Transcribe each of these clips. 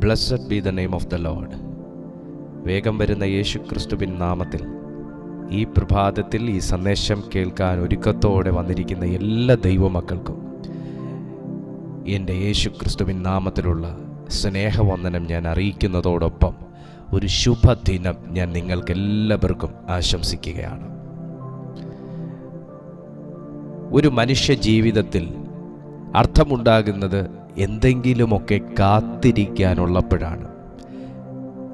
Blessed be the name of the lord വേഗം വരുന്ന യേശു ക്രിസ്തുവിൻ നാമത്തിൽ ഈ പ്രഭാതത്തിൽ ഈ സന്ദേശം കേൾക്കാൻ ഒരുക്കത്തോടെ വന്നിരിക്കുന്ന എല്ലാ ദൈവമക്കൾക്കും എന്റെ യേശു ക്രിസ്തുവിൻ നാമത്തിലുള്ള സ്നേഹവന്ദനം ഞാൻ അറിയിക്കുന്നതോടൊപ്പം ഒരു ശുഭദിനം ഞാൻ നിങ്ങൾക്ക് എല്ലാവർക്കും ആശംസിക്കുകയാണ്. ഒരു മനുഷ്യ ജീവിതത്തിൽ അർത്ഥമുണ്ടാകുന്നത് എന്തെങ്കിലുമൊക്കെ കാത്തിരിക്കാനുള്ളപ്പോഴാണ്.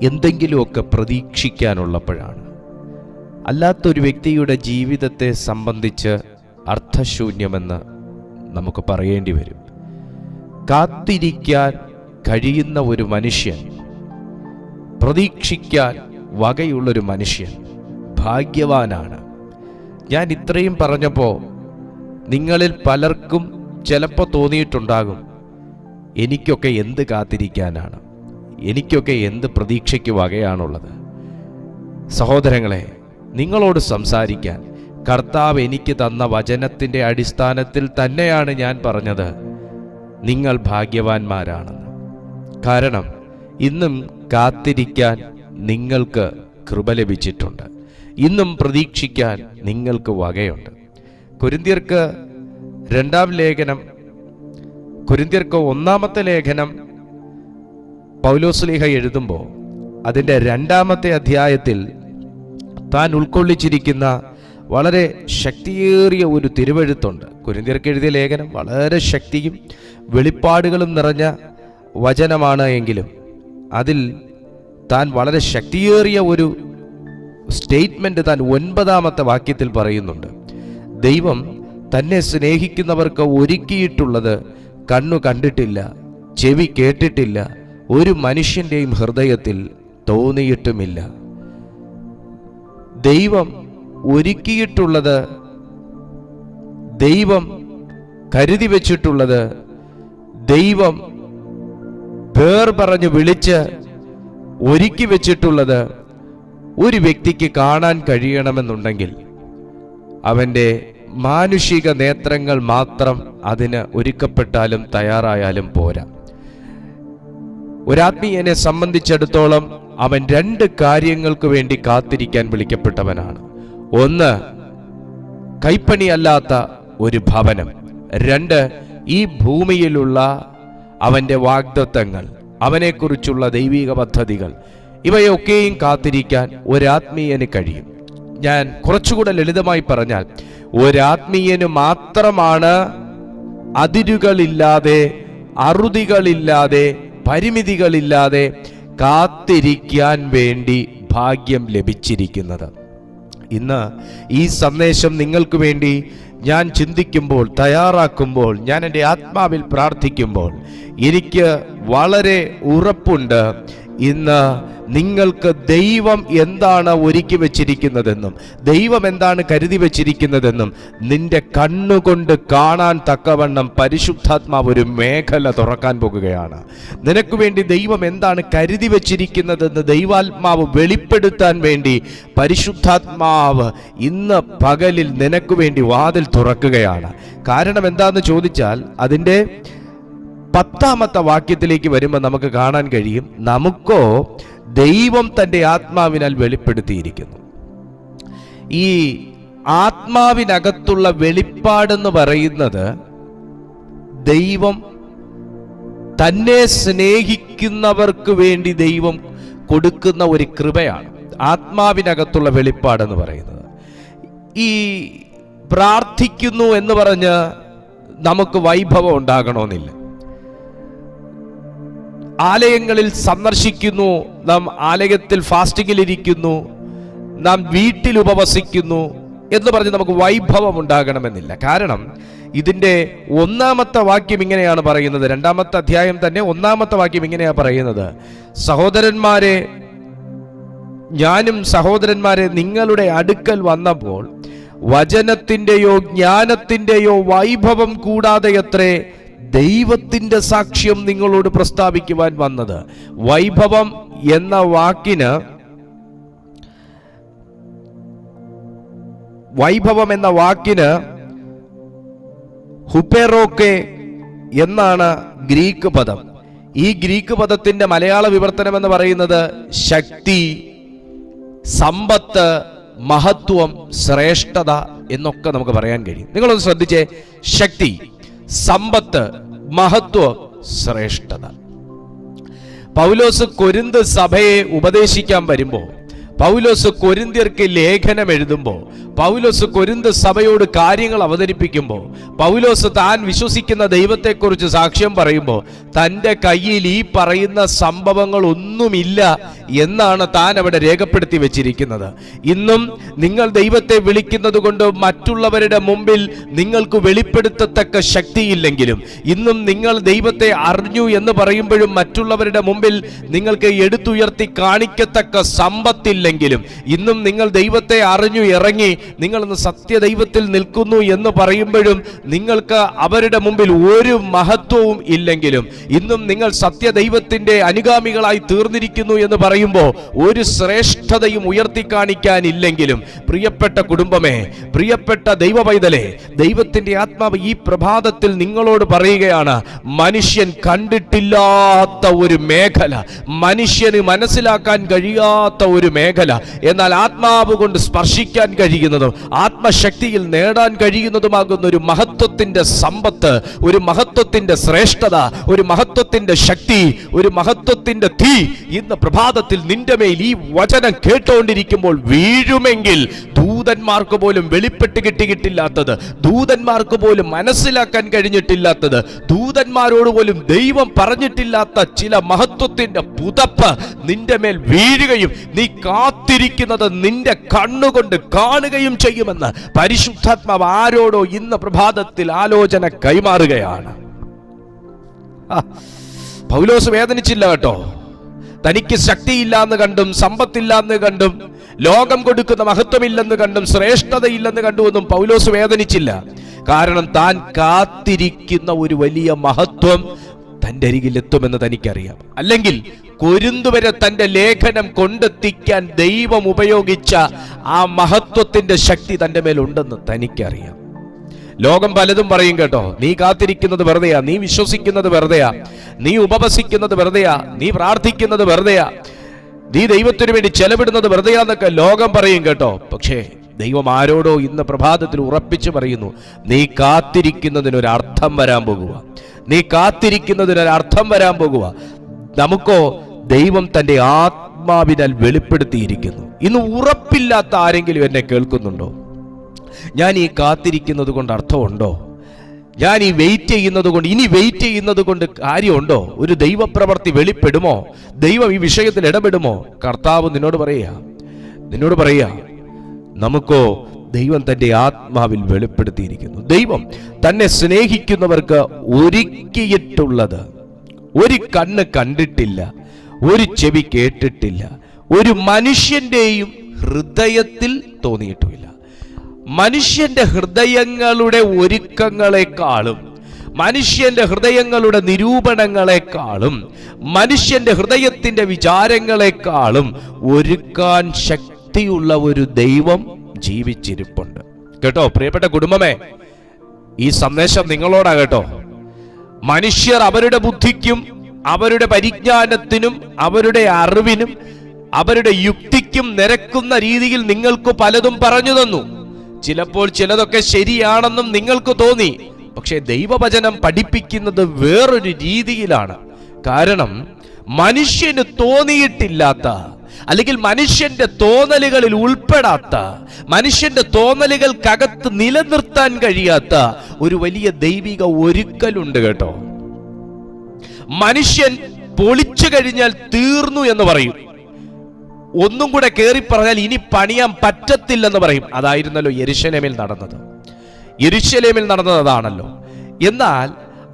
എന്തെങ്കിലുമൊക്കെ പ്രതീക്ഷിക്കാനുള്ളപ്പോഴാണ്. അല്ലാത്തൊരു വ്യക്തിയുടെ ജീവിതത്തെ സംബന്ധിച്ച് അർത്ഥശൂന്യമെന്ന് നമുക്ക് പറയേണ്ടി വരും. കാത്തിരിക്കാൻ കഴിയുന്ന ഒരു മനുഷ്യൻ പ്രതീക്ഷിക്കാൻ വകയുള്ളൊരു മനുഷ്യൻ ഭാഗ്യവാനാണ്. ഞാൻ ഇത്രയും പറഞ്ഞപ്പോൾ നിങ്ങളിൽ പലർക്കും ചിലപ്പോൾ തോന്നിയിട്ടുണ്ടാകും. എനിക്കൊക്കെ എന്ത് കാത്തിരിക്കാനാണ്? എനിക്കൊക്കെ എന്ത് പ്രതീക്ഷയ്ക്ക് വകയാണുള്ളത്? സഹോദരങ്ങളെ നിങ്ങളോട് സംസാരിക്കാൻ കർത്താവ് എനിക്ക് തന്ന വചനത്തിന്റെ അടിസ്ഥാനത്തിൽ തന്നെയാണ് ഞാൻ പറഞ്ഞത്. നിങ്ങൾ ഭാഗ്യവാന്മാരാണെന്ന്. കാരണം ഇന്നും കാത്തിരിക്കാൻ നിങ്ങൾക്ക് കൃപ ലഭിച്ചിട്ടുണ്ട്. ഇന്നും പ്രതീക്ഷിക്കാൻ നിങ്ങൾക്ക് വകയുണ്ട്. കൊരിന്തിയർക്ക് രണ്ടാം ലേഖനം കൊരിന്തിയർക്ക് ഒന്നാമത്തെ ലേഖനം പൗലോസ്ലീഹ എഴുതുമ്പോൾ അതിന്റെ രണ്ടാമത്തെ അധ്യായത്തിൽ താൻ ഉൾക്കൊള്ളിച്ചിരിക്കുന്ന വളരെ ശക്തിയേറിയ ഒരു തിരുവഴുത്തുണ്ട്. കുരിന്തിയർക്ക് എഴുതിയ ലേഖനം വളരെ ശക്തിയും വെളിപ്പാടുകളും നിറഞ്ഞ വചനമാണ് എങ്കിലും അതിൽ താൻ വളരെ ശക്തിയേറിയ ഒരു സ്റ്റേറ്റ്മെന്റ് താൻ ഒൻപതാമത്തെ വാക്യത്തിൽ പറയുന്നുണ്ട്. ദൈവം തന്നെ സ്നേഹിക്കുന്നവർക്ക് ഒരുക്കിയിട്ടുള്ളത് കണ്ണു കണ്ടിട്ടില്ല ചെവി കേട്ടിട്ടില്ല ഒരു മനുഷ്യന്റെയും ഹൃദയത്തിൽ തോന്നിയിട്ടുമില്ല. ദൈവം ഒരുക്കിയിട്ടുള്ളത് ദൈവം കരുതി വച്ചിട്ടുള്ളത് ദൈവം പേർ പറഞ്ഞു വിളിച്ച് ഒരുക്കി വെച്ചിട്ടുള്ളത് ഒരു വ്യക്തിക്ക് കാണാൻ കഴിയണമെന്നുണ്ടെങ്കിൽ അവന്റെ മാനുഷിക നേത്രങ്ങൾ മാത്രം അതിന് ഒരുക്കപ്പെട്ടാലും തയ്യാറായാലും പോരാ. ഒരാത്മീയനെ സംബന്ധിച്ചിടത്തോളം അവൻ രണ്ട് കാര്യങ്ങൾക്ക് വേണ്ടി കാത്തിരിക്കാൻ വിളിക്കപ്പെട്ടവനാണ്. ഒന്ന് കൈപ്പണിയല്ലാത്ത ഒരു ഭവനം. രണ്ട് ഈ ഭൂമിയിലുള്ള അവന്റെ വാഗ്ദത്തങ്ങൾ അവനെക്കുറിച്ചുള്ള ദൈവിക പദ്ധതികൾ ഇവയൊക്കെയും കാത്തിരിക്കാൻ ഒരാത്മീയന് കഴിയും. ഞാൻ കുറച്ചുകൂടെ ലളിതമായി പറഞ്ഞാൽ ഒരാത്മീയന് മാത്രമാണ് അതിരുകളില്ലാതെ അറുതികളില്ലാതെ പരിമിതികളില്ലാതെ കാത്തിരിക്കാൻ വേണ്ടി ഭാഗ്യം ലഭിച്ചിരിക്കുന്നത്. ഇന്ന് ഈ സന്ദേശം നിങ്ങൾക്ക് വേണ്ടി ഞാൻ ചിന്തിക്കുമ്പോൾ തയ്യാറാക്കുമ്പോൾ ഞാൻ എന്റെ ആത്മാവിൽ പ്രാർത്ഥിക്കുമ്പോൾ എനിക്ക് വളരെ ഉറപ്പുണ്ട് ഇന്ന് നിങ്ങൾക്ക് ദൈവം എന്താണ് ഒരുക്കി വച്ചിരിക്കുന്നതെന്നും ദൈവം എന്താണ് കരുതി വച്ചിരിക്കുന്നതെന്നും നിന്റെ കണ്ണുകൊണ്ട് കാണാൻ തക്കവണ്ണം പരിശുദ്ധാത്മാവ് ഒരു മേഖല തുറക്കാൻ പോകുകയാണ്. നിനക്ക് വേണ്ടി ദൈവം എന്താണ് കരുതി വച്ചിരിക്കുന്നതെന്ന് ദൈവാത്മാവ് വെളിപ്പെടുത്താൻ വേണ്ടി പരിശുദ്ധാത്മാവ് ഇന്ന് പകലിൽ നിനക്ക് വേണ്ടി വാതിൽ തുറക്കുകയാണ്. കാരണം എന്താണെന്ന് ചോദിച്ചാൽ അതിന്റെ പത്താമത്തെ വാക്യത്തിലേക്ക് വരുമ്പോൾ നമുക്ക് കാണാൻ കഴിയും നമുക്കോ ദൈവം തന്റെ ആത്മാവിനാൽ വെളിപ്പെടുത്തിയിരിക്കുന്നു. ഈ ആത്മാവിനകത്തുള്ള വെളിപ്പാടെന്ന് പറയുന്നത് ദൈവം തന്നെ സ്നേഹിക്കുന്നവർക്ക് വേണ്ടി ദൈവം കൊടുക്കുന്ന ഒരു കൃപയാണ്. ആത്മാവിനകത്തുള്ള വെളിപ്പാടെന്ന് പറയുന്നത്. ഈ പ്രാർത്ഥിക്കുന്നു എന്ന് പറഞ്ഞ് നമുക്ക് വൈഭവം ഉണ്ടാകണമെന്നില്ല. ആലയങ്ങളിൽ സന്ദർശിക്കുന്നു നാം ആലയത്തിൽ ഫാസ്റ്റിങ്ങിലിരിക്കുന്നു നാം വീട്ടിൽ ഉപവസിക്കുന്നു എന്ന് പറഞ്ഞ് നമുക്ക് വൈഭവം ഉണ്ടാകണമെന്നില്ല. കാരണം ഇതിന്റെ ഒന്നാമത്തെ വാക്യം ഇങ്ങനെയാണ് പറയുന്നത്. രണ്ടാമത്തെ അധ്യായം തന്നെ ഒന്നാമത്തെ വാക്യം ഇങ്ങനെയാണ് പറയുന്നത്. സഹോദരന്മാരെ ഞാനും സഹോദരന്മാരെ നിങ്ങളുടെ അടുക്കൽ വന്നപ്പോൾ വചനത്തിന്റെയോ ജ്ഞാനത്തിന്റെയോ വൈഭവം കൂടാതെ എത്രേ ദൈവത്തിന്റെ സാക്ഷ്യം നിങ്ങളോട് പ്രസ്താവിക്കുവാൻ വന്നത്. വൈഭവം എന്ന വാക്കിന് വൈഭവം എന്ന വാക്കിന് ഹുപ്പേറോക്കെ എന്നാണ് ഗ്രീക്ക് പദം. ഈ ഗ്രീക്ക് പദത്തിന്റെ മലയാള വിവർത്തനം എന്ന് പറയുന്നത് ശക്തി സമ്പത്ത് മഹത്വം ശ്രേഷ്ഠത എന്നൊക്കെ നമുക്ക് പറയാൻ കഴിയും. നിങ്ങളൊന്ന് ശ്രദ്ധിച്ചേ. ശക്തി സമ്പത്ത് മഹത്വം ശ്രേഷ്ഠത. പൗലോസ് കൊരിന്ത് സഭയെ ഉപദേശിക്കാൻ വരുമ്പോൾ പൗലോസ് കൊരിന്തിയർക്ക് ലേഖനം എഴുതുമ്പോൾ പൗലോസ് കൊരിന്ത് സഭയോട് കാര്യങ്ങൾ അവതരിപ്പിക്കുമ്പോൾ പൗലോസ് താൻ വിശ്വസിക്കുന്ന ദൈവത്തെക്കുറിച്ച് സാക്ഷ്യം പറയുമ്പോൾ തന്റെ കയ്യിൽ ഈ പറയുന്ന സംഭവങ്ങൾ ഒന്നുമില്ല എന്നാണ് താൻ അവിടെ രേഖപ്പെടുത്തി വെച്ചിരിക്കുന്നത്. ഇന്നും നിങ്ങൾ ദൈവത്തെ വിളിക്കുന്നത് കൊണ്ട് മറ്റുള്ളവരുടെ മുമ്പിൽ നിങ്ങൾക്ക് വെളിപ്പെടുത്തത്തക്ക ശക്തിയില്ലെങ്കിലും ഇന്നും നിങ്ങൾ ദൈവത്തെ അറിഞ്ഞു എന്ന് പറയുമ്പോഴും മറ്റുള്ളവരുടെ മുമ്പിൽ നിങ്ങൾക്ക് എടുത്തുയർത്തി കാണിക്കത്തക്ക സമ്പത്തില്ലെങ്കിലും ഇന്നും നിങ്ങൾ ദൈവത്തെ അറിഞ്ഞു ഇറങ്ങി നിങ്ങൾ ഇന്ന് സത്യദൈവത്തിൽ നിൽക്കുന്നു എന്ന് പറയുമ്പോഴും നിങ്ങൾക്ക് അവരുടെ മുമ്പിൽ ഒരു മഹത്വവും ഇല്ലെങ്കിലും ഇന്നും നിങ്ങൾ സത്യദൈവത്തിന്റെ അനുഗാമികളായി തീർന്നിരിക്കുന്നു എന്ന് പറയുമ്പോൾ ഒരു ശ്രേഷ്ഠതയും ഉയർത്തി കാണിക്കാനില്ലെങ്കിലും പ്രിയപ്പെട്ട കുടുംബമേ പ്രിയപ്പെട്ട ദൈവ ദൈവത്തിന്റെ ആത്മാവ് ഈ പ്രഭാതത്തിൽ നിങ്ങളോട് പറയുകയാണ് മനുഷ്യൻ കണ്ടിട്ടില്ലാത്ത ഒരു മേഖല മനുഷ്യന് മനസ്സിലാക്കാൻ കഴിയാത്ത ഒരു മേഖല. എന്നാൽ ആത്മാവ് കൊണ്ട് സ്പർശിക്കാൻ കഴിയുന്നതും ആത്മശക്തിയിൽ നേടാൻ കഴിയുന്നതുമാകുന്ന ഒരു മഹത്വത്തിന്റെ സമ്പത്ത് ഒരു മഹത്വത്തിന്റെ ശ്രേഷ്ഠത ഒരു മഹത്വത്തിന്റെ ശക്തി ഒരു മഹത്വത്തിന്റെ തീ ഇന്ന് പ്രഭാതത്തിൽ നിന്റെ മേൽ ഈ വചനം കേട്ടുകൊണ്ടിരിക്കുമ്പോൾ വീഴുമെങ്കിൽ ദൂതന്മാർക്ക് പോലും വെളിപ്പെട്ട് കിട്ടിയിട്ടില്ലാത്തത് ദൂതന്മാർക്ക് പോലും മനസ്സിലാക്കാൻ കഴിഞ്ഞിട്ടില്ലാത്തത് ദൂതന്മാരോട് പോലും ദൈവം പറഞ്ഞിട്ടില്ലാത്ത ചില മഹത്വത്തിന്റെ പുതപ്പ് നിന്റെ മേൽ വീഴുകയും നീ കാത്തിരിക്കുന്നത് നിന്റെ കണ്ണുകൊണ്ട് കാണുകയും ചെയ്യുമെന്ന് പരിശുദ്ധാത്മാവ് ആരോടോ ഇന്ന് പ്രഭാതത്തിൽ ആലോചന കൈമാറുകയാണ്. പൗലോസ് വേദനിച്ചില്ല കേട്ടോ. തനിക്ക് ശക്തിയില്ലാന്ന് കണ്ടും സമ്പത്തില്ലാന്ന് കണ്ടും ലോകം കൊടുക്കുന്ന മഹത്വമില്ലെന്ന് കണ്ടും ശ്രേഷ്ഠതയില്ലെന്ന് കണ്ടുവെന്നും പൗലോസ് വേദനിച്ചില്ല. കാരണം താൻ കാത്തിരിക്കുന്ന ഒരു വലിയ മഹത്വം തന്റെ അരികിൽ എത്തുമെന്ന് തനിക്കറിയാം. അല്ലെങ്കിൽ കൊരുന്തുവരെ തന്റെ ലേഖനം കൊണ്ടെത്തിക്കാൻ ദൈവം ഉപയോഗിച്ച ആ മഹത്വത്തിന്റെ ശക്തി തന്റെ മേലുണ്ടെന്ന് തനിക്കറിയാം. ലോകം പലതും പറയും കേട്ടോ. നീ കാത്തിരിക്കുന്നത് വെറുതെയാ നീ വിശ്വസിക്കുന്നത് വെറുതെയാ നീ ഉപവസിക്കുന്നത് വെറുതെയാ നീ പ്രാർത്ഥിക്കുന്നത് വെറുതെയാ നീ ദൈവത്തിനു വേണ്ടി ചെലവിടുന്നത് വെറുതെയാന്നൊക്കെ ലോകം പറയും കേട്ടോ. പക്ഷേ ദൈവം ആരോടോ ഇന്ന് പ്രഭാതത്തിൽ ഉറപ്പിച്ചു പറയുന്നു നീ കാത്തിരിക്കുന്നതിനൊരർത്ഥം വരാൻ പോകുക നീ കാത്തിരിക്കുന്നതിനൊരർത്ഥം വരാൻ പോകുക നമുക്കോ ദൈവം തന്റെ ആത്മാവിനാൽ വെളിപ്പെടുത്തിയിരിക്കുന്നു. ഇന്ന് ഉറപ്പില്ലാത്ത ആരെങ്കിലും എന്നെ കേൾക്കുന്നുണ്ടോ? ഞാൻ ഈ കാത്തിരിക്കുന്നത് കൊണ്ട് അർത്ഥമുണ്ടോ? ഞാൻ ഈ വെയിറ്റ് ചെയ്യുന്നത് കൊണ്ട് ഇനി വെയിറ്റ് ചെയ്യുന്നത് കൊണ്ട് കാര്യമുണ്ടോ? ഒരു ദൈവപ്രവർത്തി വെളിപ്പെടുമോ? ദൈവം ഈ വിഷയത്തിൽ ഇടപെടുമോ? കർത്താവ് നിന്നോട് പറയുക. നിന്നോട് പറയുക നമുക്കോ ദൈവം തന്റെ ആത്മാവിൽ വെളിപ്പെടുത്തിയിരിക്കുന്നു. ദൈവം തന്നെ സ്നേഹിക്കുന്നവർക്ക് ഒരുക്കിയിട്ടുള്ളത്. ഒരു കണ്ണ് കണ്ടിട്ടില്ല ഒരു ചെവി കേട്ടിട്ടില്ല ഒരു മനുഷ്യന്റെയും ഹൃദയത്തിൽ തോന്നിയിട്ടുമില്ല. മനുഷ്യന്റെ ഹൃദയങ്ങളുടെ ഒരുക്കങ്ങളെക്കാളും മനുഷ്യന്റെ ഹൃദയങ്ങളുടെ നിരൂപണങ്ങളെക്കാളും മനുഷ്യന്റെ ഹൃദയത്തിന്റെ വിചാരങ്ങളെക്കാളും ഒരുക്കാൻ ശക്തിയുള്ള ഒരു ദൈവം ജീവിച്ചിരിപ്പുണ്ട്. കേട്ടോ പ്രിയപ്പെട്ട കുടുംബമേ ഈ സന്ദേശം നിങ്ങളോടാ കേട്ടോ. മനുഷ്യർ അവരുടെ ബുദ്ധിക്കും അവരുടെ പരിജ്ഞാനത്തിനും അവരുടെ അറിവിനും അവരുടെ യുക്തിക്കും നിരക്കുന്ന രീതിയിൽ നിങ്ങൾക്ക് പലതും പറഞ്ഞു തന്നു. ചിലപ്പോൾ ചിലതൊക്കെ ശരിയാണെന്നും നിങ്ങൾക്ക് തോന്നി. പക്ഷേ ദൈവവചനം പഠിപ്പിക്കുന്നത് വേറൊരു രീതിയിലാണ്. കാരണം മനുഷ്യന് തോന്നിയിട്ടില്ലാത്ത അല്ലെങ്കിൽ മനുഷ്യന്റെ തോന്നലുകളിൽ ഉൾപ്പെടാത്ത മനുഷ്യന്റെ തോന്നലുകൾക്കകത്ത് നിലനിർത്താൻ കഴിയാത്ത ഒരു വലിയ ദൈവിക ഒരുക്കലുണ്ട് കേട്ടോ. മനുഷ്യൻ പൊളിച്ചു കഴിഞ്ഞാൽ തീർന്നു എന്ന് പറയും. ഒന്നും കൂടെ കയറി പറഞ്ഞാൽ ഇനി പണിയാൻ പറ്റത്തില്ലെന്ന് പറയും. അതായിരുന്നല്ലോ യരിശലേമിൽ നടന്നത്. യരിശലേമിൽ നടന്നത് അതാണല്ലോ. എന്നാൽ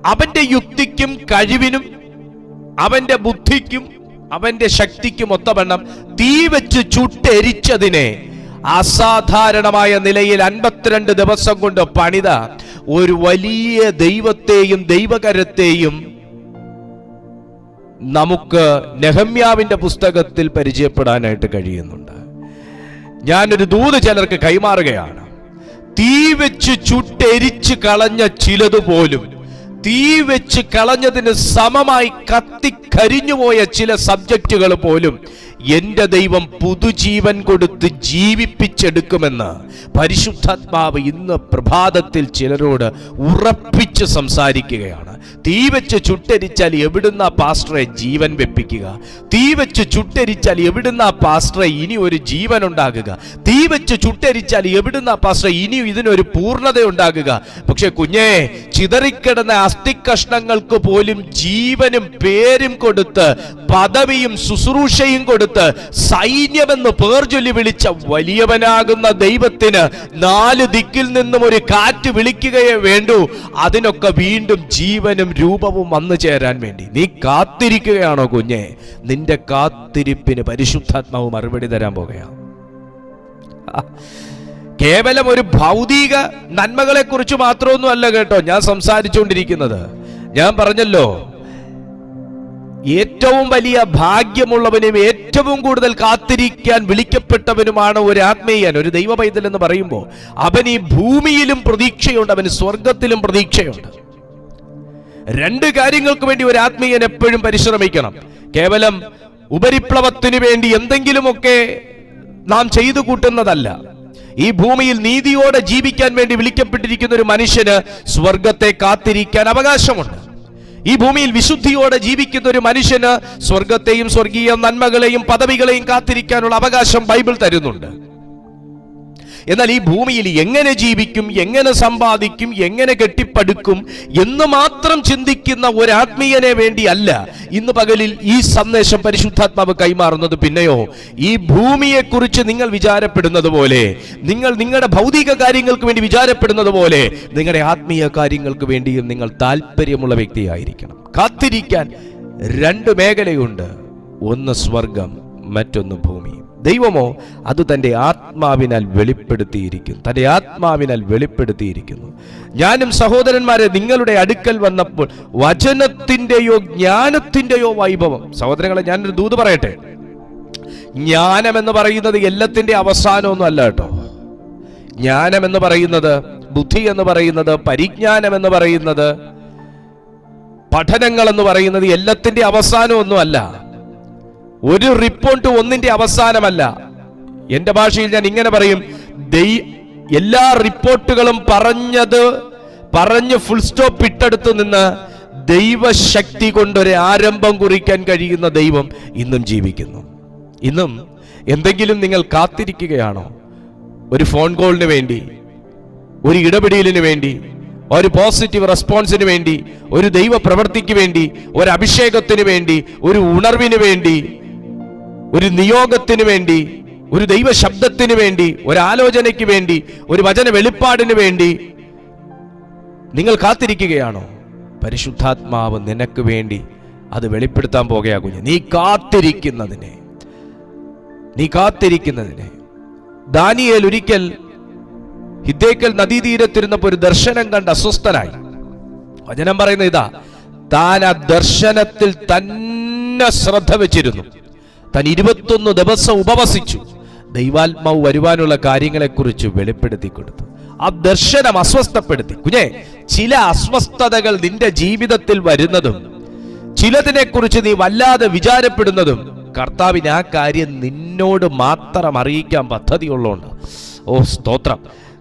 അവന്റെ യുക്തിക്കും കഴിവിനും അവന്റെ ബുദ്ധിക്കും അവന്റെ ശക്തിക്കും ഒത്തവണ്ണം തീ വെച്ച് ചുട്ടെരിച്ചതിനെ അസാധാരണമായ നിലയിൽ അൻപത്തിരണ്ട് ദിവസം കൊണ്ട് പണിത ഒരു വലിയ ദൈവത്തെയും ദൈവകരത്തെയും നമുക്ക് നെഹമ്യാവിന്റെ പുസ്തകത്തിൽ പരിചയപ്പെടാനായിട്ട് കഴിയുന്നുണ്ട്. ഞാനൊരു ദൂത് ചിലർക്ക് കൈമാറുകയാണ്. തീ വെച്ച് ചുട്ടെരിച്ച് കളഞ്ഞ ചിലതുപോലും തീ വെച്ച് കളഞ്ഞതിന് സമമായി കത്തിക്കരിഞ്ഞുപോയ ചില സബ്ജക്റ്റുകൾ പോലും എന്റെ ദൈവം പുതുജീവൻ കൊടുത്ത് ജീവിപ്പിച്ചെടുക്കുമെന്ന് പരിശുദ്ധാത്മാവ് ഇന്ന് പ്രഭാതത്തിൽ ചിലരോട് ഉറപ്പിച്ച് സംസാരിക്കുകയാണ്. തീ വെച്ച് ചുട്ടരിച്ചാൽ എവിടുന്ന പാസ്റ്ററെ ജീവൻ വെപ്പിക്കുക? തീ വെച്ച് ചുട്ടരിച്ചാൽ എവിടുന്ന പാസ്റ്ററെ ഇനി ഒരു ജീവൻ ഉണ്ടാകുക? തീ വെച്ച് ചുട്ടരിച്ചാൽ എവിടുന്ന പാസ്റ്ററെ ഇനി ഇതിനൊരു പൂർണത ഉണ്ടാകുക പക്ഷെ കുഞ്ഞേ ചിതറിക്കിടന്ന അസ്ഥിക്കഷ്ണങ്ങൾക്ക് പോലും ജീവനും പേരും കൊടുത്ത് പദവിയും ശുശ്രൂഷയും കൊടുത്ത് സൈന്യമെന്ന് പേർ ചൊല്ലി വിളിച്ച വലിയവനാകുന്ന ദൈവത്തിന് നാല് ദിക്കിൽ നിന്നും ഒരു കാറ്റ് വിളിക്കുകയേ വേണ്ടൂ. അതിനൊക്കെ വീണ്ടും ജീവനും രൂപവും വന്നു ചേരാൻ വേണ്ടി. നീ കാത്തിരിക്കുകയാണോ കുഞ്ഞെ? നിന്റെ കാത്തിരിപ്പിന് പരിശുദ്ധാത്മാവ് മറുപടി തരാൻ പോകുകയാണ് കേവലം ഒരു ഭൗതിക നന്മകളെ കുറിച്ച് മാത്രമൊന്നും അല്ല കേട്ടോ ഞാൻ സംസാരിച്ചുകൊണ്ടിരിക്കുന്നത്. ഞാൻ പറഞ്ഞല്ലോ ഏറ്റവും വലിയ ഭാഗ്യമുള്ളവനും ഏറ്റവും കൂടുതൽ കാത്തിരിക്കാൻ വിളിക്കപ്പെട്ടവനുമാണ് ഒരു ആത്മീയൻ ഒരു ദൈവ പൈതൽ എന്ന് പറയുമ്പോൾ അവൻ ഈ ഭൂമിയിലും പ്രതീക്ഷയുണ്ട് അവന് സ്വർഗത്തിലും പ്രതീക്ഷയുണ്ട്. രണ്ട് കാര്യങ്ങൾക്ക് വേണ്ടി ഒരു ആത്മീയൻ എപ്പോഴും പരിശ്രമിക്കണം. കേവലം ഉപരിപ്ലവത്തിന് വേണ്ടി എന്തെങ്കിലുമൊക്കെ നാം ചെയ്തു കൂട്ടുന്നതല്ല. ഈ ഭൂമിയിൽ നീതിയോടെ ജീവിക്കാൻ വേണ്ടി വിളിക്കപ്പെട്ടിരിക്കുന്ന ഒരു മനുഷ്യന് സ്വർഗത്തെ കാത്തിരിക്കാൻ അവകാശമുണ്ട്. ഈ ഭൂമിയിൽ വിശുദ്ധിയോടെ ജീവിക്കുന്ന ഒരു മനുഷ്യന് സ്വർഗത്തെയും സ്വർഗീയ നന്മകളെയും പദവികളെയും കാത്തിരിക്കാനുള്ള അവകാശം ബൈബിൾ തരുന്നുണ്ട്. എന്നാൽ ഈ ഭൂമിയിൽ എങ്ങനെ ജീവിക്കും എങ്ങനെ സമ്പാദിക്കും എങ്ങനെ കെട്ടിപ്പടുക്കും എന്ന് മാത്രം ചിന്തിക്കുന്ന ഒരു ആത്മീയനെ വേണ്ടി അല്ല ഇന്ന് പകലിൽ ഈ സന്ദേശം പരിശുദ്ധാത്മാവ് കൈമാറുന്നത്. പിന്നെയോ ഈ ഭൂമിയെക്കുറിച്ച് നിങ്ങൾ വിചാരപ്പെടുന്നത് പോലെ നിങ്ങൾ നിങ്ങളുടെ ഭൗതിക കാര്യങ്ങൾക്ക് വേണ്ടി വിചാരപ്പെടുന്നത് പോലെ നിങ്ങളുടെ ആത്മീയ കാര്യങ്ങൾക്ക് വേണ്ടിയും നിങ്ങൾ താല്പര്യമുള്ള വ്യക്തിയായിരിക്കണം. കാത്തിരിക്കാൻ രണ്ട് മേഖലയുണ്ട്. ഒന്ന് സ്വർഗം മറ്റൊന്ന് ഭൂമി. ദൈവമോ അത് തന്റെ ആത്മാവിനാൽ വെളിപ്പെടുത്തിയിരിക്കുന്നു. തന്റെ ആത്മാവിനാൽ വെളിപ്പെടുത്തിയിരിക്കുന്നു. ഞാനും സഹോദരന്മാരെ നിങ്ങളുടെ അടുക്കൽ വന്നപ്പോൾ വചനത്തിന്റെയോ ജ്ഞാനത്തിന്റെയോ വൈഭവം. സഹോദരങ്ങളെ ഞാനൊരു ദൂത് പറയട്ടെ. ജ്ഞാനം എന്ന് പറയുന്നത് എല്ലാത്തിന്റെ അവസാനമൊന്നും അല്ല കേട്ടോ. ജ്ഞാനം എന്ന് പറയുന്നത് ബുദ്ധി എന്ന് പറയുന്നത് പരിജ്ഞാനം എന്ന് പറയുന്നത് പഠനങ്ങൾ എന്ന് പറയുന്നത് എല്ലാത്തിന്റെ അവസാനമൊന്നും അല്ല. ഒരു റിപ്പോർട്ട് ഒന്നിന്റെ അവസാനമല്ല. എന്റെ ഭാഷയിൽ ഞാൻ ഇങ്ങനെ പറയും എല്ലാ റിപ്പോർട്ടുകളും പറഞ്ഞത് പറഞ്ഞ് ഫുൾ സ്റ്റോപ്പ് ഇട്ടെടുത്ത് നിന്ന് ദൈവശക്തി കൊണ്ടൊരു ആരംഭം കുറിക്കാൻ കഴിയുന്ന ദൈവം ഇന്നും ജീവിക്കുന്നു. ഇന്നും എന്തെങ്കിലും നിങ്ങൾ കാത്തിരിക്കുകയാണോ? ഒരു ഫോൺ കോളിന് വേണ്ടി ഒരു ഇടപെടലിന് വേണ്ടി ഒരു പോസിറ്റീവ് റെസ്പോൺസിന് വേണ്ടി ഒരു ദൈവ പ്രവൃത്തിക്ക് വേണ്ടി ഒരു അഭിഷേകത്തിന് വേണ്ടി ഒരു ഉണർവിന് വേണ്ടി ഒരു നിയോഗത്തിന് വേണ്ടി ഒരു ദൈവ ശബ്ദത്തിന് വേണ്ടി ഒരു ആലോചനയ്ക്ക് വേണ്ടി ഒരു വചന വെളിപ്പാടിന് വേണ്ടി നിങ്ങൾ കാത്തിരിക്കുകയാണോ? പരിശുദ്ധാത്മാവ് നിനക്ക് വേണ്ടി അത് വെളിപ്പെടുത്താൻ പോകുകയാകുഞ്ഞു നീ കാത്തിരിക്കുന്നതിനെ നീ കാത്തിരിക്കുന്നതിനെ. ദാനിയേൽ ഒരിക്കൽ ഹിദ്ദേക്കൽ നദീതീരത്തിരുന്നപ്പോൾ ഒരു ദർശനം കണ്ട് അസ്വസ്ഥനായി. വചനം പറയുന്ന ഇതാ താൻ ആ ദർശനത്തിൽ തന്നെ ശ്രദ്ധ വെച്ചിരുന്നു. താൻ ഇരുപത്തൊന്ന് ദിവസം ഉപവസിച്ചു. ദൈവാത്മാവ് വരുവാനുള്ള കാര്യങ്ങളെക്കുറിച്ച് വെളിപ്പെടുത്തി കൊടുത്തു. ആ ദർശനം അസ്വസ്ഥപ്പെടുത്തി. കുഞ്ഞെ ചില അസ്വസ്ഥതകൾ നിന്റെ ജീവിതത്തിൽ വരുന്നതും ചിലതിനെക്കുറിച്ച് നീ വല്ലാതെ വിചാരപ്പെടുന്നതും കർത്താവിന് ആ കാര്യം നിന്നോട് മാത്രം അറിയിക്കാൻ പദ്ധതിയുള്ളതുകൊണ്ട്. ഓ സ്തോത്രം.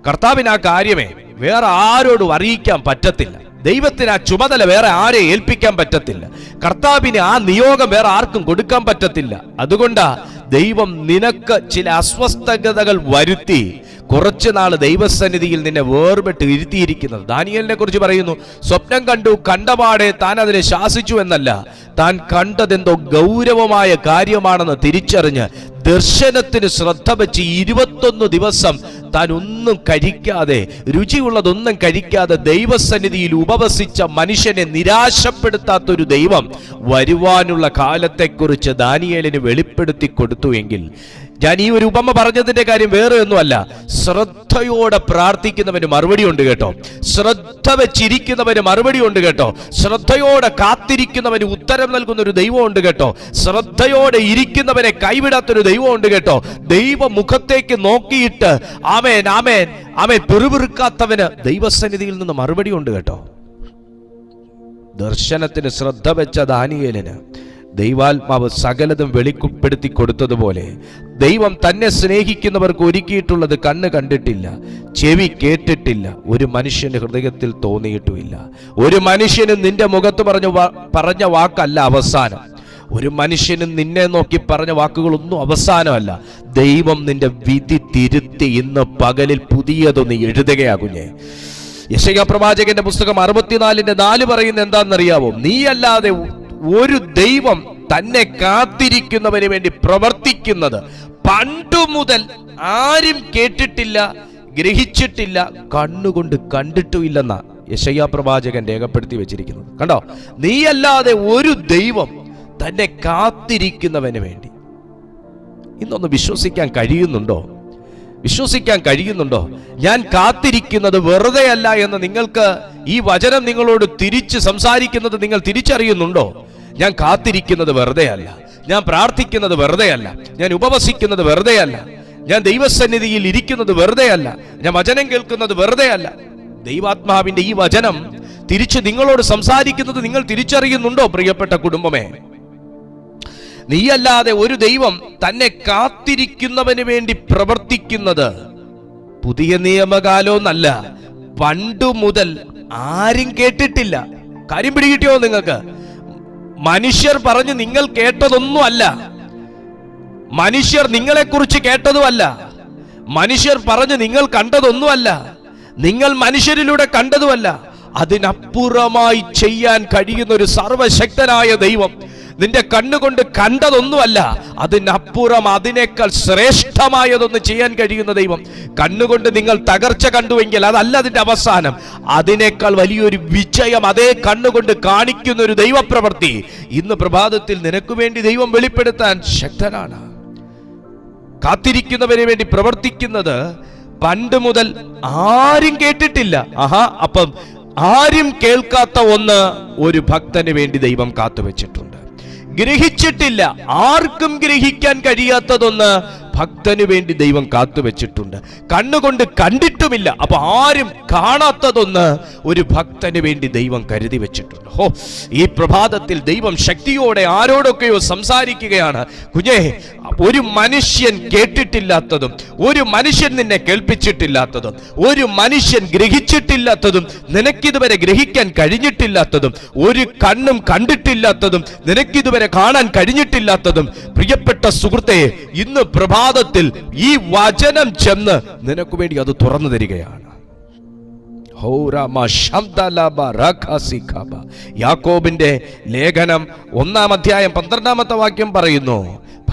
കർത്താവിന് ആ കാര്യമേ വേറെ ആരോടും അറിയിക്കാൻ പറ്റത്തില്ല. ദൈവത്തിന് ആ ചുമതല വേറെ ആരെ ഏൽപ്പിക്കാൻ പറ്റത്തില്ല. കർത്താവിന് ആ നിയോഗം വേറെ ആർക്കും കൊടുക്കാൻ പറ്റത്തില്ല. അതുകൊണ്ടാ ദൈവം നിനക്ക് ചില അസ്വസ്ഥതകൾ വരുത്തി കുറച്ചു നാൾ ദൈവസന്നിധിയിൽ നിന്നെ വേർപെട്ട് ഇരുത്തിയിരിക്കുന്നത്. ദാനിയലിനെ കുറിച്ച് പറയുന്നു സ്വപ്നം കണ്ടു കണ്ടപാടെ താൻ അതിനെ ശാസിച്ചു എന്നല്ല. താൻ കണ്ടതെന്തോ ഗൗരവമായ കാര്യമാണെന്ന് തിരിച്ചറിഞ്ഞ് ദർശനത്തിന് ശ്രദ്ധ വെച്ച് ഇരുപത്തൊന്ന് ദിവസം താൻ ഒന്നും കഴിക്കാതെ രുചിയുള്ളതൊന്നും കഴിക്കാതെ ദൈവസന്നിധിയിൽ ഉപവസിച്ച മനുഷ്യനെ നിരാശപ്പെടുത്താത്തൊരു ദൈവം വരുവാനുള്ള കാലത്തെക്കുറിച്ച് ദാനിയേലിന് വെളിപ്പെടുത്തി കൊടുത്തു എങ്കിൽ ഞാൻ ഈ ഒരു ഉപമ പറഞ്ഞതിന്റെ കാര്യം വേറെ ഒന്നുമല്ല. ശ്രദ്ധയോടെ പ്രാർത്ഥിക്കുന്നവന് മറുപടി ഉണ്ട് കേട്ടോ. ശ്രദ്ധ വെച്ചിരിക്കുന്നവന് മറുപടി ഉണ്ട് കേട്ടോ. ശ്രദ്ധയോടെ കാത്തിരിക്കുന്നവന് ഉത്തരം നൽകുന്ന ഒരു ദൈവം ഉണ്ട് കേട്ടോ. ശ്രദ്ധയോടെ ഇരിക്കുന്നവനെ കൈവിടാത്തൊരു ദൈവം ഉണ്ട് കേട്ടോ. ദൈവ മുഖത്തേക്ക് നോക്കിയിട്ട് ആമേൻ ആമേൻ ആമേൻ. പെറുപിറുക്കാത്തവന് ദൈവസന്നിധിയിൽ നിന്ന് മറുപടി ഉണ്ട് കേട്ടോ. ദർശനത്തിന് ശ്രദ്ധ വെച്ച ദാനിയേലിന് ദൈവാത്മാവ് സകലതും വെളിപ്പെടുത്തി കൊടുത്തതുപോലെ ദൈവം തന്നെ സ്നേഹിക്കുന്നവർക്ക് ഒരുക്കിയിട്ടുള്ളത് കണ്ണ് കണ്ടിട്ടില്ല ചെവി കേട്ടിട്ടില്ല ഒരു മനുഷ്യന്റെ ഹൃദയത്തിൽ തോന്നിയിട്ടുമില്ല. ഒരു മനുഷ്യന് നിന്റെ മുഖത്ത് പറഞ്ഞു പറഞ്ഞ വാക്കല്ല അവസാനം. ഒരു മനുഷ്യന് നിന്നെ നോക്കി പറഞ്ഞ വാക്കുകളൊന്നും അവസാനമല്ല. ദൈവം നിന്റെ വിധി തിരുത്തി ഇന്ന് പകലിൽ പുതിയതൊന്ന് എഴുതുകയാകുഞ്ഞേ യശയ പ്രവാചകന്റെ പുസ്തകം അറുപത്തിനാലിന്റെ നാല് പറയുന്ന എന്താണെന്നറിയാവോ? നീയല്ലാതെ ഒരു ദൈവം തന്നെ കാത്തിരിക്കുന്നവന് വേണ്ടി പ്രവർത്തിക്കുന്നത് പണ്ടു മുതൽ ആരും കേട്ടിട്ടില്ല ഗ്രഹിച്ചിട്ടില്ല കണ്ണുകൊണ്ട് കണ്ടിട്ടുമില്ലെന്ന യശയ്യ പ്രവാചകൻ രേഖപ്പെടുത്തി വെച്ചിരിക്കുന്നു കണ്ടോ? നീയല്ലാതെ ഒരു ദൈവം തന്നെ കാത്തിരിക്കുന്നവന് വേണ്ടി. ഇന്നൊന്ന് വിശ്വസിക്കാൻ കഴിയുന്നുണ്ടോ? വിശ്വസിക്കാൻ കഴിയുന്നുണ്ടോ? ഞാൻ കാത്തിരിക്കുന്നത് വെറുതെയല്ല എന്ന് നിങ്ങൾക്ക് ഈ വചനം നിങ്ങളോട് തിരിച്ച് സംസാരിക്കുന്നത് നിങ്ങൾ തിരിച്ചറിയുന്നുണ്ടോ? ഞാൻ കാത്തിരിക്കുന്നത് വെറുതെയല്ല ഞാൻ പ്രാർത്ഥിക്കുന്നത് വെറുതെയല്ല ഞാൻ ഉപവസിക്കുന്നത് വെറുതെയല്ല ഞാൻ ദൈവസന്നിധിയിൽ ഇരിക്കുന്നത് വെറുതെയല്ല ഞാൻ വചനം കേൾക്കുന്നത് വെറുതെയല്ല ദൈവാത്മാവിന്റെ ഈ വചനം തിരിച്ച് നിങ്ങളോട് സംസാരിക്കുന്നത് നിങ്ങൾ തിരിച്ചറിയുന്നുണ്ടോ പ്രിയപ്പെട്ട കുടുംബമേ? നീയല്ലാതെ ഒരു ദൈവം തന്നെ കാത്തിരിക്കുന്നവന് വേണ്ടി പ്രവർത്തിക്കുന്നത് പുതിയ നിയമകാലമെന്നല്ല. പണ്ടു മുതൽ ആരും കേട്ടിട്ടില്ല. കാര്യം പിടികിട്ടിയോ നിങ്ങൾക്ക്? മനുഷ്യർ പറഞ്ഞ് നിങ്ങൾ കേട്ടതൊന്നും അല്ല മനുഷ്യർ നിങ്ങളെക്കുറിച്ച് കേട്ടതുമല്ല. മനുഷ്യർ പറഞ്ഞ് നിങ്ങൾ കണ്ടതൊന്നുമല്ല. നിങ്ങൾ മനുഷ്യരിലൂടെ കണ്ടതുമല്ല. അതിനപ്പുറമായി ചെയ്യാൻ കഴിയുന്ന ഒരു സർവശക്തനായ ദൈവം നിന്റെ കണ്ണുകൊണ്ട് കണ്ടതൊന്നുമല്ല അതിനപ്പുറം അതിനേക്കാൾ ശ്രേഷ്ഠമായതൊന്ന് ചെയ്യാൻ കഴിയുന്ന ദൈവം. കണ്ണുകൊണ്ട് നിങ്ങൾ തകർച്ച കണ്ടുവെങ്കിൽ അതല്ല അതിന്റെ അവസാനം. അതിനേക്കാൾ വലിയൊരു വിജയം അതേ കണ്ണുകൊണ്ട് കാണിക്കുന്ന ഒരു ദൈവപ്രവൃത്തി. ഇന്ന് പ്രഭാതത്തിൽ നിനക്ക് വേണ്ടി ദൈവം വെളിപ്പെടുത്താൻ ശക്തനാണ്. കാത്തിരിക്കുന്നവന് വേണ്ടി പ്രവർത്തിക്കുന്നത് പണ്ട് മുതൽ ആരും കേട്ടിട്ടില്ല. ആഹാ അപ്പം ആരും കേൾക്കാത്ത ഒന്ന് ഒരു ഭക്തന് വേണ്ടി ദൈവം കാത്തുവെച്ചിട്ടുണ്ട്. ഗ്രഹിച്ചിട്ടില്ല. ആർക്കും ഗ്രഹിക്കാൻ കഴിയാത്തതൊന്ന് ഭക്തന് വേണ്ടി ദൈവം കാത്തുവെച്ചിട്ടുണ്ട്. കണ്ണുകൊണ്ട് കണ്ടിട്ടുമില്ല. അപ്പൊ ആരും കാണാത്തതൊന്ന് ഒരു ഭക്തന് വേണ്ടി ദൈവം കരുതി വെച്ചിട്ടുണ്ട്. ഹോ ഈ പ്രഭാതത്തിൽ ദൈവം ശക്തിയോടെ ആരോടൊക്കെയോ സംസാരിക്കുകയാണ്. കുഞ്ഞേ ഒരു മനുഷ്യൻ കേട്ടിട്ടില്ലാത്തതും ഒരു മനുഷ്യൻ നിന്നെ കേൾപ്പിച്ചിട്ടില്ലാത്തതും ഒരു മനുഷ്യൻ ഗ്രഹിച്ചിട്ടില്ലാത്തതും നിനക്കിതുവരെ ഗ്രഹിക്കാൻ കഴിഞ്ഞിട്ടില്ലാത്തതും ഒരു കണ്ണും കണ്ടിട്ടില്ലാത്തതും നിനക്കിതുവരെ കാണാൻ കഴിഞ്ഞിട്ടില്ലാത്തതും പ്രിയപ്പെട്ട സുഹൃത്തെ ഇന്ന് പ്രഭാതത്തിൽ ഈ വചനം ചെന്ന് നിനക്ക് വേണ്ടി അത് തുറന്നു തരികയാണ്. യാക്കോബിന്റെ ലേഖനം ഒന്നാം അധ്യായം പന്ത്രണ്ടാമത്തെ വാക്യം പറയുന്നു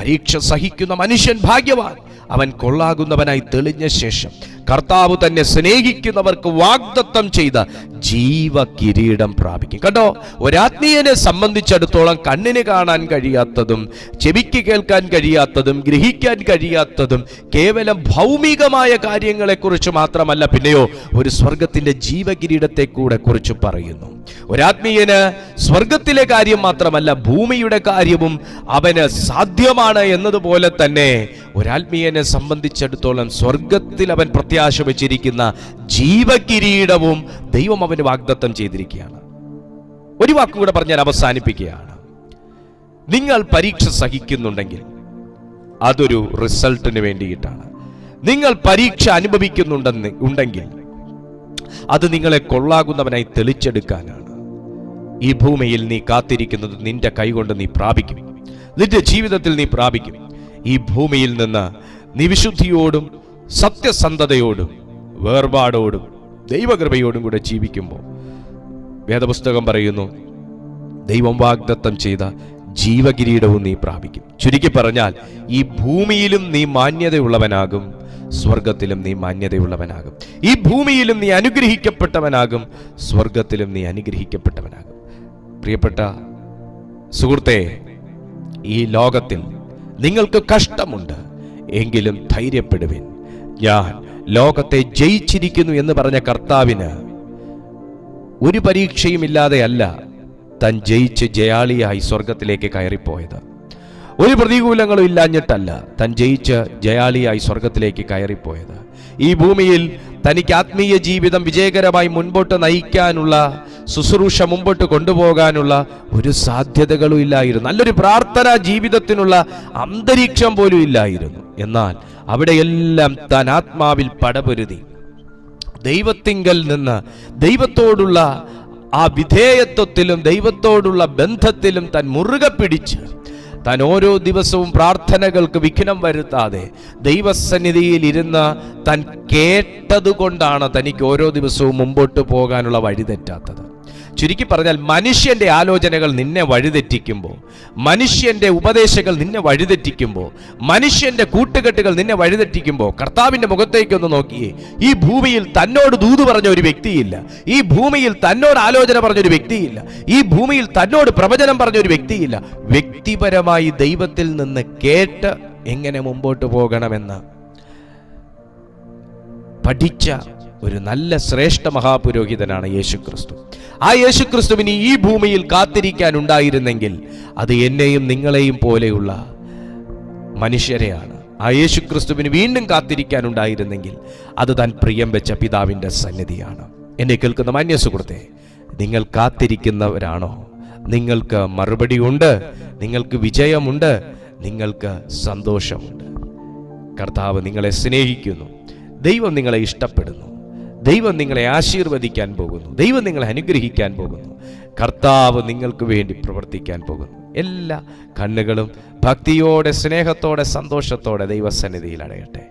പരീക്ഷ സഹിക്കുന്ന മനുഷ്യൻ ഭാഗ്യവാൻ. അവൻ കൊള്ളാകുന്നവനായി തെളിഞ്ഞ ശേഷം കർത്താവ് തന്നെ സ്നേഹിക്കുന്നവർക്ക് വാഗ്ദത്തം ചെയ്ത ജീവ കിരീടം പ്രാപിക്കും. കണ്ടോ? ഒരാത്മീയനെ സംബന്ധിച്ചിടത്തോളം കണ്ണിന് കാണാൻ കഴിയാത്തതും ചെവിക്ക് കേൾക്കാൻ കഴിയാത്തതും ഗ്രഹിക്കാൻ കഴിയാത്തതും കേവലം ഭൗമികമായ കാര്യങ്ങളെക്കുറിച്ച് മാത്രമല്ല പിന്നെയോ ഒരു സ്വർഗത്തിന്റെ ജീവകിരീടത്തെ കൂടെ കുറിച്ച് പറയുന്നു. ഒരാത്മീയന് സ്വർഗത്തിലെ കാര്യം മാത്രമല്ല ഭൂമിയുടെ കാര്യവും അവന് സാധ്യമാണ് എന്നതുപോലെ തന്നെ ഒരാത്മീയനെ സംബന്ധിച്ചിടത്തോളം സ്വർഗത്തിൽ അവൻ പ്രത്യാശ വെച്ചിരിക്കുന്ന ജീവകിരീടവും ദൈവം അവന് വാഗ്ദത്തം ചെയ്തിരിക്കുകയാണ്. ഒരു വാക്കും കൂടെ പറഞ്ഞാൽ അവസാനിപ്പിക്കുകയാണ്. നിങ്ങൾ പരീക്ഷ സഹിക്കുന്നുണ്ടെങ്കിൽ അതൊരു റിസൾട്ടിന് വേണ്ടിയിട്ടാണ്. നിങ്ങൾ പരീക്ഷ അനുഭവിക്കുന്നുണ്ടെന്ന് ഉണ്ടെങ്കിൽ അത് നിങ്ങളെ കൊള്ളാകുന്നവനായി തെളിച്ചെടുക്കാനാണ്. ഈ ഭൂമിയിൽ നീ കാത്തിരിക്കുന്നത് നിന്റെ കൈകൊണ്ട് നീ പ്രാപിക്കും. നിന്റെ ജീവിതത്തിൽ നീ പ്രാപിക്കും. ഈ ഭൂമിയിൽ നിന്ന് നീ വിശുദ്ധിയോടും സത്യസന്ധതയോടും വേർപാടോടും ദൈവകൃപയോടും കൂടെ ജീവിക്കുമ്പോൾ വേദപുസ്തകം പറയുന്നു ദൈവം വാഗ്ദത്തം ചെയ്ത ജീവകിരീടവും നീ പ്രാപിക്കും. ചുരുക്കി പറഞ്ഞാൽ ഈ ഭൂമിയിലും നീ മാന്യതയുള്ളവനാകും സ്വർഗത്തിലും നീ മാന്യതയുള്ളവനാകും. ഈ ഭൂമിയിലും നീ അനുഗ്രഹിക്കപ്പെട്ടവനാകും സ്വർഗത്തിലും നീ അനുഗ്രഹിക്കപ്പെട്ടവനാകും. പ്രിയപ്പെട്ട സുഹൃത്തെ ഈ ലോകത്തിൽ നിങ്ങൾക്ക് കഷ്ടമുണ്ട് എങ്കിലും ധൈര്യപ്പെടുവിൻ. ഞാൻ ലോകത്തെ ജയിച്ചിരിക്കുന്നു എന്ന് പറഞ്ഞ കർത്താവിന് ഒരു പരീക്ഷയുമില്ലാതെയല്ല തൻ ജയിച്ച് ജയാളിയായി സ്വർഗത്തിലേക്ക് കയറിപ്പോയത്. ഒരു പ്രതികൂലങ്ങളും ഇല്ലാഞ്ഞിട്ടല്ല തൻ ജയിച്ച് ജയാളിയായി സ്വർഗത്തിലേക്ക് കയറിപ്പോയത്. ഈ ഭൂമിയിൽ തനിക്ക് ആത്മീയ ജീവിതം വിജയകരമായി മുൻപോട്ട് നയിക്കാനുള്ള ശുശ്രൂഷ മുമ്പോട്ട് കൊണ്ടുപോകാനുള്ള ഒരു സാധ്യതകളും ഇല്ലായിരുന്നു. നല്ലൊരു പ്രാർത്ഥനാ ജീവിതത്തിനുള്ള അന്തരീക്ഷം പോലും ഇല്ലായിരുന്നു. എന്നാൽ അവിടെയെല്ലാം താൻ ആത്മാവിൽ പടപൊരുതി. ദൈവത്തിങ്കൽ നിന്ന് ദൈവത്തോടുള്ള ആ വിധേയത്വത്തിലും ദൈവത്തോടുള്ള ബന്ധത്തിലും താൻ മുറുകെ പിടിച്ച് താൻ ഓരോ ദിവസവും പ്രാർത്ഥനകൾക്ക് വിഘ്നം വരുത്താതെ ദൈവസന്നിധിയിൽ ഇരുന്ന് താൻ കേട്ടതുകൊണ്ടാണ് തനിക്ക് ഓരോ ദിവസവും മുമ്പോട്ട് പോകാനുള്ള വഴി തെറ്റാത്തത് ചുരുക്കി പറഞ്ഞാൽ മനുഷ്യന്റെ ആലോചനകൾ നിന്നെ വഴിതെറ്റിക്കുമ്പോൾ മനുഷ്യന്റെ ഉപദേശങ്ങൾ നിന്നെ വഴിതെറ്റിക്കുമ്പോൾ മനുഷ്യന്റെ കൂട്ടുകെട്ടുകൾ നിന്നെ വഴിതെറ്റിക്കുമ്പോൾ കർത്താവിന്റെ മുഖത്തേക്കൊന്ന് നോക്കിയേ ഈ ഭൂമിയിൽ തന്നോട് ദൂത് പറഞ്ഞ ഒരു വ്യക്തിയില്ല. ഈ ഭൂമിയിൽ തന്നോട് ആലോചന പറഞ്ഞ ഒരു വ്യക്തിയില്ല. ഈ ഭൂമിയിൽ തന്നോട് പ്രവചനം പറഞ്ഞ ഒരു വ്യക്തിയില്ല. വ്യക്തിപരമായി ദൈവത്തിൽ നിന്ന് കേട്ട് എങ്ങനെ മുമ്പോട്ട് പോകണമെന്ന് പഠിച്ച ഒരു നല്ല ശ്രേഷ്ഠ മഹാപുരോഹിതനാണ് യേശുക്രിസ്തു. ആ യേശുക്രിസ്തുവിന് ഈ ഭൂമിയിൽ കാത്തിരിക്കാൻ ഉണ്ടായിരുന്നെങ്കിൽ അത് എന്നെയും നിങ്ങളെയും പോലെയുള്ള മനുഷ്യരെയാണ്. ആ യേശുക്രിസ്തുവിന് വീണ്ടും കാത്തിരിക്കാൻ ഉണ്ടായിരുന്നെങ്കിൽ അത് താൻ പ്രിയം വെച്ച പിതാവിന്റെ സന്നിധിയാണ്. എന്നെ കേൾക്കുന്ന മാന്യ സുഹൃത്തെ നിങ്ങൾ കാത്തിരിക്കുന്നവരാണോ? നിങ്ങൾക്ക് മറുപടി ഉണ്ട് നിങ്ങൾക്ക് വിജയമുണ്ട് നിങ്ങൾക്ക് സന്തോഷമുണ്ട്. കർത്താവ് നിങ്ങളെ സ്നേഹിക്കുന്നു ദൈവം നിങ്ങളെ ഇഷ്ടപ്പെടുന്നു. ദൈവം നിങ്ങളെ ആശീർവദിക്കാൻ പോകുന്നു. ദൈവം നിങ്ങളെ അനുഗ്രഹിക്കാൻ പോകുന്നു. കർത്താവ് നിങ്ങൾക്ക് വേണ്ടി പ്രവർത്തിക്കാൻ പോകുന്നു. എല്ലാ കണ്ണുകളും ഭക്തിയോടെ സ്നേഹത്തോടെ സന്തോഷത്തോടെ ദൈവസന്നിധിയിൽ അടയട്ടെ.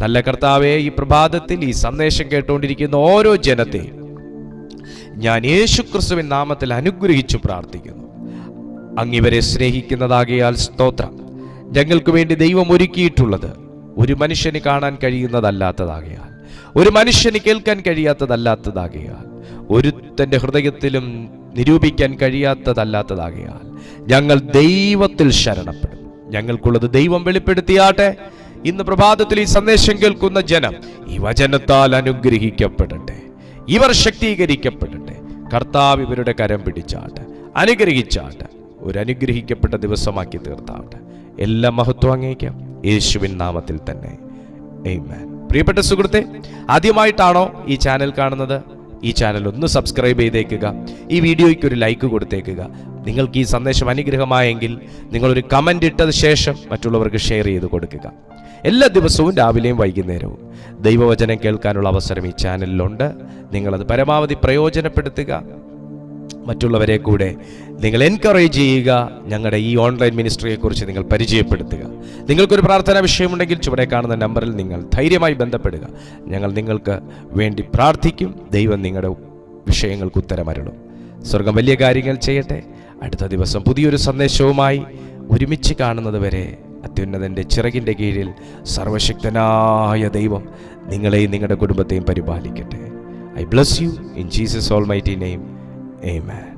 നല്ല കർത്താവെ ഈ പ്രഭാതത്തിൽ ഈ സന്ദേശം കേട്ടുകൊണ്ടിരിക്കുന്ന ഓരോ ജനത്തെയും ഞാൻ യേശു ക്രിസ്തുവിൻ നാമത്തിൽ അനുഗ്രഹിച്ചു പ്രാർത്ഥിക്കുന്നു. അങ്ങിവരെ സ്നേഹിക്കുന്നതാകിയാൽ സ്തോത്രം. ഞങ്ങൾക്ക് വേണ്ടി ദൈവം ഒരുക്കിയിട്ടുള്ളത് ഒരു മനുഷ്യന് കാണാൻ കഴിയുന്നതല്ലാത്തതാകിയാൽ. ഒരു മനുഷ്യന് കേൾക്കാൻ കഴിയാത്തതല്ലാത്തതാകിയാൽ ഒരുത്തന്റെ ഹൃദയത്തിലും നിരൂപിക്കാൻ കഴിയാത്തതല്ലാത്തതാകിയാൽ ഞങ്ങൾ ദൈവത്തിൽ ശരണപ്പെടും. ഞങ്ങൾക്കുള്ളത് ദൈവം വെളിപ്പെടുത്തിയാട്ടെ. ഇന്ന് പ്രഭാതത്തിൽ ഈ സന്ദേശം കേൾക്കുന്ന ജനം ഈ വചനത്താൽ അനുഗ്രഹിക്കപ്പെടട്ടെ. ഇവർ ശക്തീകരിക്കപ്പെടട്ടെ. കർത്താവ് ഇവരുടെ കരം പിടിച്ചാട്ടെ. അനുഗ്രഹിച്ചാട്ടെ. ഒരു അനുഗ്രഹിക്കപ്പെട്ട ദിവസമാക്കി തീർത്താട്ടെ. എല്ലാ മഹത്വം അങ്ങേക്കാം യേശുവിൻ നാമത്തിൽ തന്നെ. Amen. പ്രിയപ്പെട്ട സുഹൃത്തെ ആദ്യമായിട്ടാണോ ഈ ചാനൽ കാണുന്നത്? ഈ ചാനൽ ഒന്ന് സബ്സ്ക്രൈബ് ചെയ്തേക്കുക. ഈ വീഡിയോയ്ക്ക് ഒരു ലൈക്ക് കൊടുത്തേക്കുക. നിങ്ങൾക്ക് ഈ സന്ദേശം അനുഗ്രഹമായെങ്കിൽ നിങ്ങളൊരു കമന്റ് ഇട്ടത് ശേഷം മറ്റുള്ളവർക്ക് ഷെയർ ചെയ്ത് കൊടുക്കുക. എല്ലാ ദിവസവും രാവിലെയും വൈകുന്നേരവും ദൈവവചനം കേൾക്കാനുള്ള അവസരം ഈ ചാനലിലുണ്ട്. നിങ്ങളത് പരമാവധി പ്രയോജനപ്പെടുത്തുക. മറ്റുള്ളവരെ കൂടെ നിങ്ങൾ എൻകറേജ് ചെയ്യുക. ഞങ്ങളുടെ ഈ ഓൺലൈൻ മിനിസ്ട്രിയെക്കുറിച്ച് നിങ്ങൾ പരിചയപ്പെടുത്തുക. നിങ്ങൾക്കൊരു പ്രാർത്ഥനാ വിഷയമുണ്ടെങ്കിൽ ചുവടെ കാണുന്ന നമ്പറിൽ നിങ്ങൾ ധൈര്യമായി ബന്ധപ്പെടുക. ഞങ്ങൾ നിങ്ങൾക്ക് വേണ്ടി പ്രാർത്ഥിക്കും. ദൈവം നിങ്ങളുടെ വിഷയങ്ങൾക്ക് ഉത്തരമരുളും സ്വർഗം വലിയ കാര്യങ്ങൾ ചെയ്യട്ടെ. അടുത്ത ദിവസം പുതിയൊരു സന്ദേശവുമായി ഒരുമിച്ച് കാണുന്നത് വരെ അത്യുന്നതന്റെ ചിറകിന്റെ കീഴിൽ സർവശക്തനായ ദൈവം നിങ്ങളെയും നിങ്ങളുടെ കുടുംബത്തെയും പരിപാലിക്കട്ടെ. I bless you in Jesus almighty Amen.